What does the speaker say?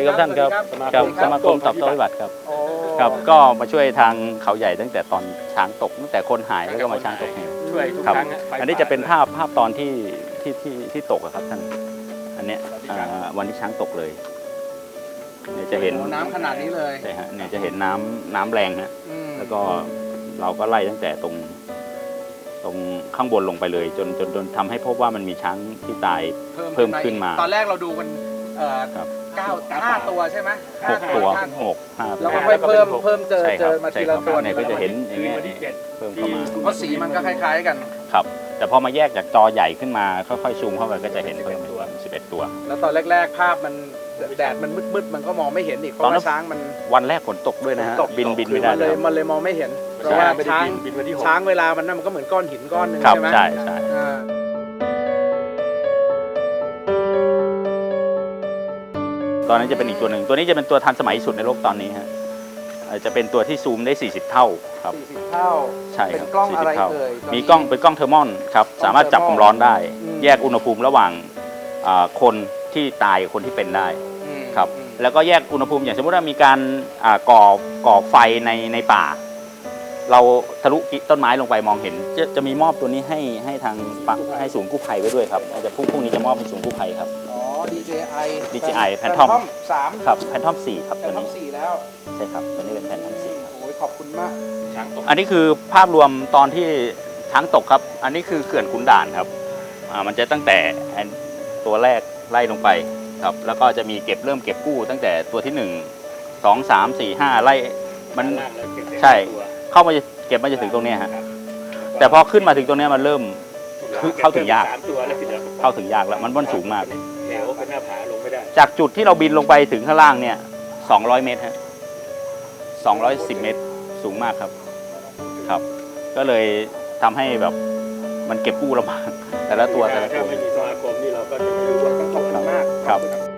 านครับสวัสดีครับสวัสดีสมาคมตอบโต้วิบัติครับโอ้ครับก็มาช่วยทางเขาใหญ่ตั้งแต่ตอนช้างตกตั้งแต่คนหายแล้วก็มาช้างตกเนี่ยช่วยทุกครับครั้งฮะไฟอันนี้จะเป็นภาพภาพตอนที่ที่ที่ที่ตกอะครับท่านอันเนี้ยอ่าวันที่ช้างตกเลยเนี่ยจะเห็นโอ้น้ำขนาดนี้เลยใช่ฮะเนี่ยจะเห็นน้ำน้ำแรงฮะอืมแล้วก็เราก็ไล่ตั้งแต่ตรง ตรงข้างบนลงไปเลย จนจนจนทำให้พบว่ามันมีช้างที่ตายเพิ่มขึ้นมา ตอนแรกเราดูกัน เอ่อครับเก้าห้าตัวใช่ไหมหกตัวห้าหกห้าแล้วก็แปค่อยดเพิ่มเพิ่มเจอใช่คเจรับอมาใช่ทีครัละบตัวเนี่ยก็จะเห็นอย่างเงี้ยเพิ่มเข้ามาเพราะสีมันก็คล้ายๆกัน ครับ แต่พอมาแยกจากจอใหญ่ขึ้นมาค่อยๆซูมเข้าไปก็จะเห็นเพิ่มตัว11 ตัว แล้วตอนแรก ๆ ภาพมันแดดมันมืดๆมันก็มองไม่เห็นอีกเพราะตอนนั้ว่าน ช้างมันวันแรกฝนตกด้วยนะฮะตกบินบินไม่ได้มันเลเลยยมันเลยมองไม่เห็นเพราะว่าช้างช้างเวลามันนั่นมันก็เหมือนก้อนหินก้อนหนึงครับใช่ไหมใช่ใช่ อ่า ตอนนั้นจะเป็นอีกตัวหนึ่ง ตัวนี้จะเป็นตัวทันสมัยที่สุดในโลกตอนนี้ฮะเอ่อจะเป็นตัวที่ซูมได้ 40 เท่าครับสี่สิบเท่าใช่ครับเป็นกล้องอะไร40เท่าเอ่ยตอนนี้มีกล้องเป็นกล้องเทอร์มอนครับกล้องสามารถจับความร้อนได้อืมแยกอุณหภูมิระหว่างอ่าคนที่ตายกับคนที่เป็นได้อืมครับอืมแล้วก็แยกอุณหภูมิอย่างสมมติว่ามีการอ่าก่อก่อไฟในในป่า เราทะลุต้นไม้ลงไปมองเห็น จะจะมีมอบตัวนี้ให้ให้ทางปะให้ศูนย์กู้ภัยไว้ด้วยครับอาจจะพรุ่งพรุ่งนี้จะมอบให้ศูนย์กู้ภัยครับอ๋อ DJI DJI Phantom Phantom สามครับแพนทอมสี่ครับแพตัวนทอมนี้ สี่แล้วใช่ครับตัวนี้เป็นแพนทอมสี่โอ้ยขอบคุณมากอันนี้คือภาพรวมตอนที่ช้างตกครับ อันนี้คือเขื่อนขุนด่านครับอ่ามันจะตั้งแต่อันตัวแรกไล่ลงไปครับ แล้วก็จะมีเก็บเริ่มเก็บกู้ตั้งแต่ตัวที่หนึ่งสองสามสี่ห้าไล่มันใช่เข้ามาจะเก็บมาจะถึงตรงเนี้ยฮะแต่พอขึ้นมาถึงตรงเนี้ยมันเริ่ม เข้าถึงยาก สามตัวแล้วทีเดียวเข้าถึงยากแล้วมันบนสูงมาก เหวเป็นหน้าผาลงไม่ได้ จากจุดที่เราบินลงไปถึงข้างล่างเนี่ย 200 เมตรฮะ210 เมตรสูงมากครับ ครับ ก็เลยทำให้แบบมันเก็บกู้ลำบากแต่ละตัวแต่ละถ้าตัว ไม่มีสมาคมนี่เราก็จะไม่รู้ว่าต้องขอบคุณมากครับ ขอณ